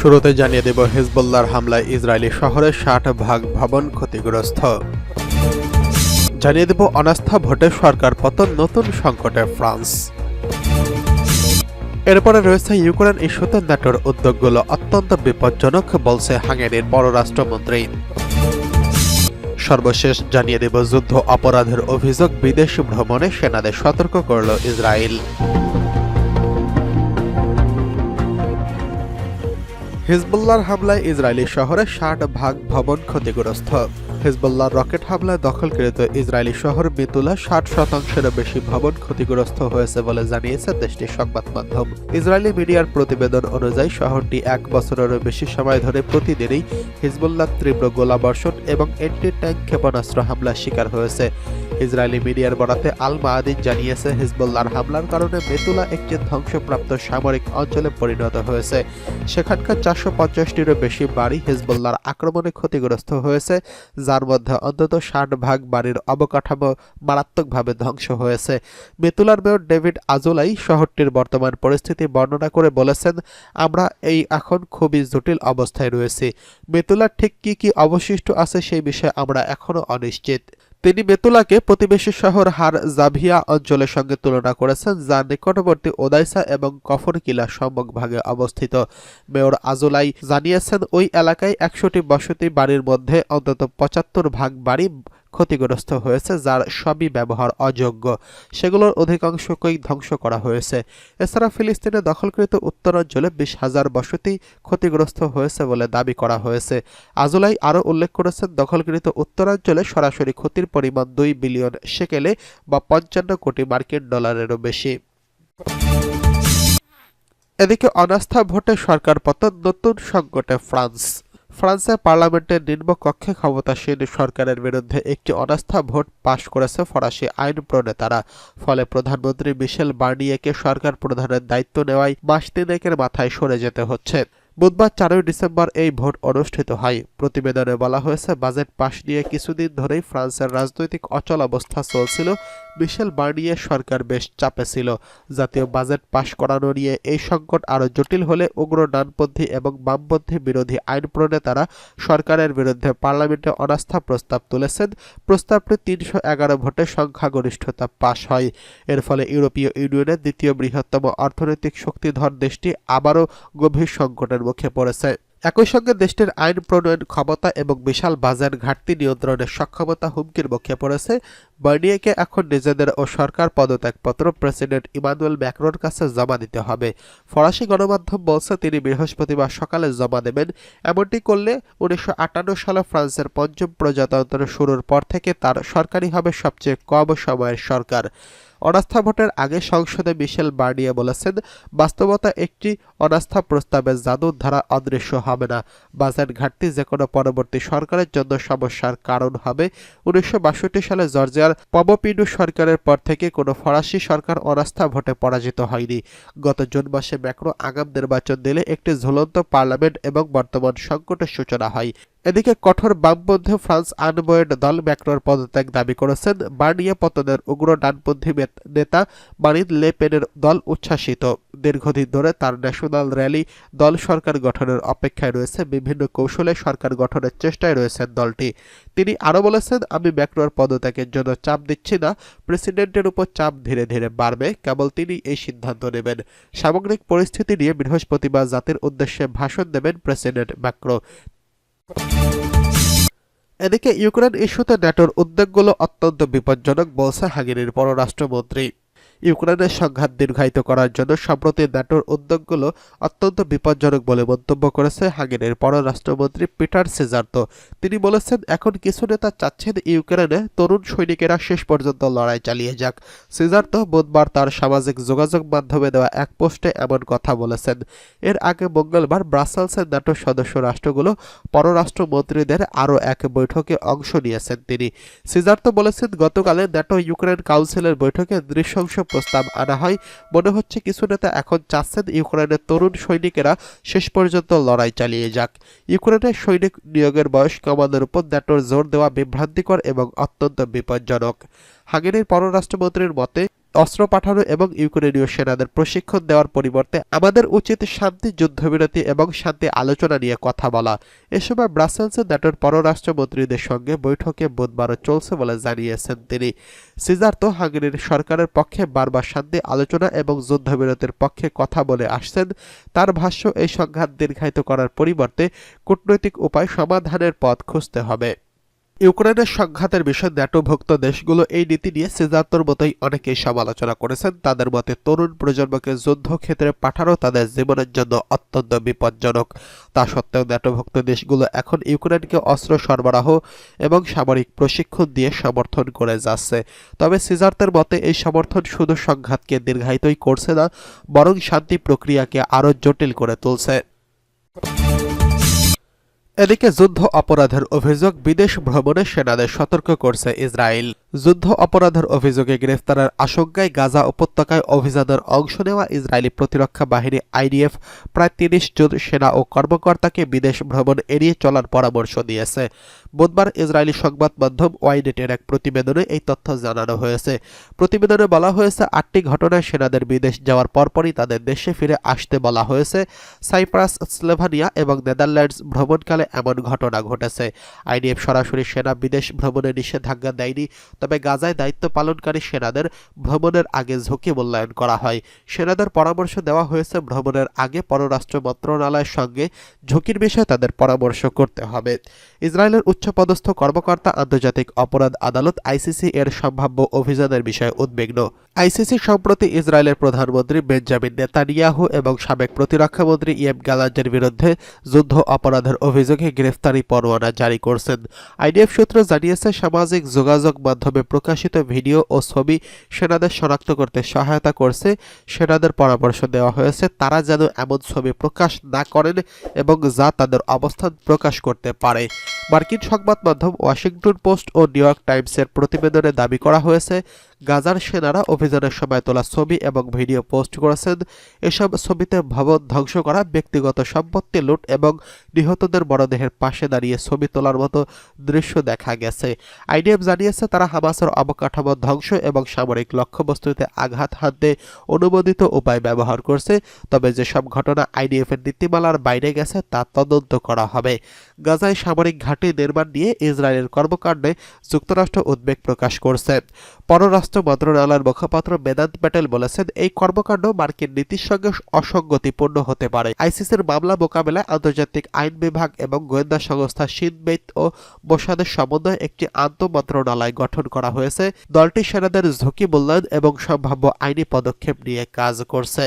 শুরুতে জানিয়ে দেব, হিজবুল্লাহর হামলায় ইসরায়েলি শহরের ষাট ভাগ ভবন ক্ষতিগ্রস্ত। জানিয়ে দেব, অনাস্থা ভোটে সরকার পতন, নতুন সংকটে ফ্রান্স। এরপরে রয়েছে ইউক্রেন ইস্যুতে ন্যাটোর উদ্যোগগুলো অত্যন্ত বিপজ্জনক, বলছে হাঙ্গেরির পররাষ্ট্রমন্ত্রী সর্বশেষ জানিয়ে দেব, যুদ্ধ অপরাধের অভিযোগ বিদেশ ভ্রমণে সেনাদের সতর্ক করল ইসরায়েল। হিজবুল্লাহর হামলায় ইসরায়েলি শহরে ষাট ভাগ ভবন ক্ষতিগ্রস্ত। হিজবুল্লাহর রকেট হামলায় দখলকৃত ইসরায়েলি শহর মিতুলা ষাট শতাংশেরও বেশি ভবন ক্ষতিগ্রস্ত হয়েছে বলে জানিয়েছে দেশটির সংবাদ মাধ্যম। ইসরায়েলি মিডিয়ার প্রতিবেদন অনুযায়ী, শহরটি এক বছরেরও বেশি সময় ধরে প্রতিদিনই হিজবুল্লাহ তীব্র গোলাবর্ষণ এবং এন্টি ট্যাঙ্ক ক্ষেপণাস্ত্র হামলার শিকার হয়েছে। ইসরায়েলি মিডিয়ার বরাতে আল মাহাদিন জানিয়েছে, হিজবুল্লাহর হামলার কারণে মেতুলা একটি ধ্বংসপ্রাপ্ত সামরিক অঞ্চলে পরিণত হয়েছে। সেখানকার চারশো পঞ্চাশটিরও বেশি বাড়ি হিজবুল্লাহর আক্রমণে ক্ষতিগ্রস্ত হয়েছে। যার মধ্যে অন্তত ষাট ভাগ বাড়ির অবকাঠামো মারাত্মকভাবে ধ্বংস হয়েছে। মেতুলার মেয়র ডেভিড আজোলাই শহরটির বর্তমান পরিস্থিতি বর্ণনা করে বলেছেন, আমরা এই এখন খুবই জটিল অবস্থায় রয়েছি। মেতুলার ঠিক কি কি অবশিষ্ট আছে সেই বিষয়ে আমরা এখনও অনিশ্চিত। তিনি বেতুলাকে প্রতিবেশী শহর হার জাভিয়া অঞ্চলের সঙ্গে তুলনা করেছেন যা নিকটবর্তী ওদাইসা এবং কফর কফরকিলা সম্মুখভাগে অবস্থিত। মেয়র আজুলাই জানিয়েছেন, ওই এলাকায় একশোটি বসতি বাড়ির মধ্যে অন্তত পঁচাত্তর ভাগ বাড়ি ক্ষতিগ্রস্ত হয়েছে, যার সবই ব্যবহার অযোগ্য। সেগুলোর অধিকাংশকেই ধ্বংস করা হয়েছে। এছাড়া ফিলিস্তিনে দখলকৃত উত্তরাঞ্চলে বিশ হাজার বসতি ক্ষতিগ্রস্ত হয়েছে বলে দাবি করা হয়েছে। আজুলাই আরও উল্লেখ করেছেন দখলকৃত উত্তরাঞ্চলে সরাসরি ক্ষতির পরিমাণ দুই বিলিয়ন সেকেলে বা পঞ্চান্ন কোটি মার্কিন ডলারেরও বেশি। এদিকে অনাস্থা ভোটে সরকার পতন নতুন সংকটে ফ্রান্স। ফ্রান্সের পার্লামেন্টের নিম্নকক্ষে ক্ষমতাসীন সরকারের বিরুদ্ধে একটি অনাস্থা ভোট পাশ করেছে ফরাসি আইন প্রণেতারা। ফলে প্রধানমন্ত্রী মিশেল বার্নিয়েকে সরকার প্রধানের দায়িত্ব নেওয়ায় মাস তিনেকের মাথায় সরে যেতে হচ্ছে। বুধবার চারই ডিসেম্বর এই ভোট অনুষ্ঠিত হয়। প্রতিবেদনে বলা হয়েছে, বাজেট পাশ নিয়ে কিছুদিন ধরেই ফ্রান্সের রাজনৈতিক অচল অবস্থা চলছিল। মিশেল বার্নিয়ে সরকার বেশ চাপে ছিল। জাতীয় বাজেট পাশ করানো নিয়ে এই সংকট আরও জটিল হলে উগ্র ডানপন্থী এবং বামপন্থী বিরোধী আইন প্রণেতারা সরকারের বিরুদ্ধে পার্লামেন্টে অনাস্থা প্রস্তাব তুলেছেন। প্রস্তাবটি তিনশো এগারো ভোটে সংখ্যাগরিষ্ঠতা পাশ হয়। এর ফলে ইউরোপীয় ইউনিয়নের দ্বিতীয় বৃহত্তম অর্থনৈতিক শক্তিধর দেশটি আবারও গভীর সংকটের মুখে পড়েছে। একই সঙ্গে দেশটির আইন প্রণয়ন ক্ষমতা এবং বিশাল বাজার ঘাটতি নিয়ন্ত্রণের সক্ষমতা হুমকির মুখে পড়েছে। বার্নিয়েকে এখন নিজেদের ও সরকার পদত্যাগপত্র প্রেসিডেন্ট ইমানুয়েল ম্যাক্রোর কাছে জমা দিতে হবে। ফরাসি গণমাধ্যম বলছে, তিনি বৃহস্পতিবার সকালে জমা দেবেন। এমনটি করলে উনিশশো আটান্ন সালে ফ্রান্সের পঞ্চম প্রজাতন্ত্র শুরুর পর থেকে তার সরকারি হবে সবচেয়ে কম সময়ের সরকার। অনাস্থা ভোটের আগে সংসদে মিশেল বার্নিয়ে বলেছেন, বাস্তবতা একটি অনাস্থা প্রস্তাবের জাদুর ধারা অদৃশ্য হবে না। বাজেট ঘাটতি যে কোনো পরবর্তী সরকারের জন্য সমস্যার কারণ হবে। উনিশশো বাষট্টি সালে জর্জিয়ার পবপিডু সরকারের পর থেকে কোনো ফরাসি সরকার অনাস্থা ভোটে পরাজিত হয়নি। গত জুন মাসে ম্যাক্রো আগাম নির্বাচন দিলে একটি ঝুলন্ত পার্লামেন্ট এবং বর্তমান সংকটের সূচনা হয়। এদিকে কঠোর বামপন্থী ফ্রান্স আনবয়েড দল ম্যাক্রোর পদত্যাগ দাবি করেছেন। বার্নিয়া পতনের উগ্র ডানপন্থী নেতা মারিন লেপেনের দল উচ্ছ্বাসিত। দীর্ঘদিন ধরে তার ন্যাশনাল র্যালি দল সরকার গঠনের অপেক্ষায় রয়েছে, বিভিন্ন কৌশলে সরকার গঠনের চেষ্টায় রয়েছেন দলটি। তিনি আরও বলেছেন, আমি ম্যাক্রোর পদত্যাগের জন্য চাপ দিচ্ছি না, প্রেসিডেন্টের উপর চাপ ধীরে ধীরে বাড়বে, কেবল তিনি এই সিদ্ধান্ত নেবেন। সামগ্রিক পরিস্থিতি নিয়ে বৃহস্পতিবার জাতির উদ্দেশ্যে ভাষণ দেবেন প্রেসিডেন্ট ম্যাক্রো এদিকে ইউক্রেন ইস্যুতে ন্যাটোর উদ্বেগগুলো অত্যন্ত বিপজ্জনক, বলছে হাঙ্গেরির পররাষ্ট্রমন্ত্রী। ইউক্রেনের সংঘাত দীর্ঘায়িত করার জন্য সম্প্রতি ন্যাটোর উদ্যোগগুলো অত্যন্ত বিপজ্জনক বলে মন্তব্য করেছে হাঙ্গেরির পররাষ্ট্রমন্ত্রী পিটার সিজার্ত তিনি বলেছেন, এখন কিছু নেতা চাচ্ছেন ইউক্রেনে তরুণ সৈনিকেরা শেষ পর্যন্ত লড়াই চালিয়ে যাক। সিজার্ত বুধবার তার সামাজিক যোগাযোগ মাধ্যমে দেওয়া এক পোস্টে এমন কথা বলেছেন। এর আগে মঙ্গলবার ব্রাসেলসের ন্যাটোর সদস্য রাষ্ট্রগুলো পররাষ্ট্রমন্ত্রীদের আরও এক বৈঠকে অংশ নিয়েছেন তিনি। সিজার্ত বলেছেন, গতকালে ন্যাটো ইউক্রেন কাউন্সিলের বৈঠকে নৃশংস প্রস্তাব আনা হয়। মনে হচ্ছে কিছু নেতা এখন চাচ্ছেন ইউক্রেনের তরুণ সৈনিকেরা শেষ পর্যন্ত লড়াই চালিয়ে যাক। ইউক্রেনের সৈনিক নিয়োগের বয়স কমানোর উপর ন্যাটোর জোর দেওয়া বিভ্রান্তিকর এবং অত্যন্ত বিপজ্জনক। হাঙ্গেরির পররাষ্ট্রমন্ত্রীর মতে অস্ত্র পাঠানো এবং ইউক্রেনীয় সেনাদের প্রশিক্ষণ দেওয়ার পরিবর্তে আমাদের উচিত শান্তি, যুদ্ধবিরতি এবং শান্তি আলোচনা নিয়ে কথা বলা। এ সময় ব্রাসেলসে ন্যাটোর পররাষ্ট্রমন্ত্রীদের সঙ্গে বৈঠকে বুধবারও চলছে বলে জানিয়েছেন তিনি। সিজার তো হাঙ্গেরির সরকারের পক্ষে বারবার শান্তি আলোচনা এবং যুদ্ধবিরতির পক্ষে কথা বলে আসছেন। তার ভাষ্য, এই সংঘাত দীর্ঘায়িত করার পরিবর্তে কূটনৈতিক উপায় সমাধানের পথ খুঁজতে হবে। ইউক্রেনের সংঘাতের বিষয়ে ন্যাটোভুক্ত দেশগুলো এই নীতি নিয়ে সিদ্ধান্তর মতোই অনেকেই সমালোচনা করেছেন। তাদের মতে তরুণ প্রজন্মকে যুদ্ধক্ষেত্রে পাঠানো তাদের জীবনের জন্য অত্যন্ত বিপজ্জনক। তা সত্ত্বেও ন্যাটোভুক্ত দেশগুলো এখন ইউক্রেনকে অস্ত্র সরবরাহ এবং সামরিক প্রশিক্ষণ দিয়ে সমর্থন করে যাচ্ছে। তবে সিজার্তের মতে এই সমর্থন শুধু সংঘাতকে দীর্ঘায়িতই করছে না, বরং শান্তি প্রক্রিয়াকে আরও জটিল করে তুলছে। এদিকে যুদ্ধ অপরাধের অভিযোগ বিদেশ ভ্রমণে সেনাদের সতর্ক করছে ইসরায়েল। যুদ্ধ অপরাধের অভিযোগে গ্রেফতারের আশঙ্কায় গাজা উপত্যকায় অভিযানের অংশ নেওয়া ইসরায়েলি প্রতিরক্ষা বাহিনী আইডিএফ প্রায় তিরিশ জন সেনা ও কর্মকর্তাকে বিদেশ ভ্রমণ এড়িয়ে চলার পরামর্শ দিয়েছে। বুধবার ইসরায়েলি সংবাদ মাধ্যম ওয়াইনেটের এক প্রতিবেদনে এই তথ্য জানানো হয়েছে। প্রতিবেদনে বলা হয়েছে, আটটি ঘটনায় সেনাদের বিদেশ যাওয়ার পরপরই তাদের দেশে ফিরে আসতে বলা হয়েছে। সাইপ্রাস, স্লোভানিয়া এবং নেদারল্যান্ডস ভ্রমণকালে এমন ঘটনা ঘটেছে। আইডিএফ সরাসরি সেনা বিদেশ ভ্রমণে নিষেধাজ্ঞা দেয়নি। তবে গাজায় দায়িত্ব পালনকারী সেনাদের ভ্রমণের আগে ঝুঁকি মূল্যায়ন করা হয়। সেনাদের পরামর্শ দেওয়া হয়েছে ভ্রমণের আগে পররাষ্ট্র মন্ত্রণালয়ের সঙ্গে ঝুঁকির বিষয়ে তাদের পরামর্শ করতে হবে। ইসরায়েলের উচ্চপদস্থ কর্মকর্তা আন্তর্জাতিক অপরাধ আদালত আইসিসি এর সম্ভাব্য অভিযানের বিষয়ে উদ্বিগ্ন। আইসিসি সম্প্রতি ইসরায়েলের প্রধানমন্ত্রী বেঞ্জামিন নেতানিয়াহু এবং সাবেক প্রতিরক্ষামন্ত্রী ইয়েম গ্যালান্টের বিরুদ্ধে যুদ্ধ অপরাধের অভিযোগে গ্রেফতারি পরোয়ানা জারি করছেন। আইডিএফ সূত্র জানিয়েছে, সামাজিক যোগাযোগ মাধ্যমে প্রকাশিত ভিডিও ও ছবি সেনাদের শনাক্ত করতে সহায়তা করছে। সেনাদের পরামর্শ দেওয়া হয়েছে, তারা যেন এমন ছবি প্রকাশ না করেন এবং যা তাদের অবস্থান প্রকাশ করতে পারে। মার্কিন সংবাদ মাধ্যম ওয়াশিংটন পোস্ট ও নিউ ইয়র্ক টাইমসের প্রতিবেদনে দাবি করা হয়েছে, গাজার সেনারা অভিযানের সময় তোলা ছবি এবং ভিডিও পোস্ট করেছেন। এসব ছবিতে ভবন ধ্বংস করা ব্যক্তিগত সম্পত্তি, লুট এবং নিহতদের মরদেহের পাশে দাঁড়িয়ে ছবি তোলার মতো দৃশ্য দেখা গেছে। আইডিএফ জানিয়েছে, তারা হামাসের অবকাঠামো ধ্বংস এবং সামরিক লক্ষ্যবস্তুতে আঘাত হানতে অনুমোদিত উপায় ব্যবহার করছে। তবে যেসব ঘটনা আইডিএফ এর নীতিমালার বাইরে গেছে, তা তদন্ত করা হবে। গাজায় সামরিক ঘাঁটি নির্মাণ নিয়ে ইসরায়েলের কর্মকাণ্ডে যুক্তরাষ্ট্র উদ্বেগ প্রকাশ করছে। পররাষ্ট্র মন্ত্রণালয়ের মুখপাত্র বেদান্ত প্যাটেল বলেছেন, এই কর্মকাণ্ড মার্কিন নীতির সঙ্গে অসঙ্গতিপূর্ণ হতে পারে। আইসিসির মামলা মোকাবেলায় আন্তর্জাতিক আইন বিভাগ এবং গোয়েন্দা সংস্থা সিনবেত ও মোসাদের সমন্বয়ে একটি আন্তঃমন্ত্রণালয় গঠন করা হয়েছে। দলটি সেনাদের ঝুঁকি মূল্যায়ন এবং সম্ভাব্য আইনি পদক্ষেপ নিয়ে কাজ করছে।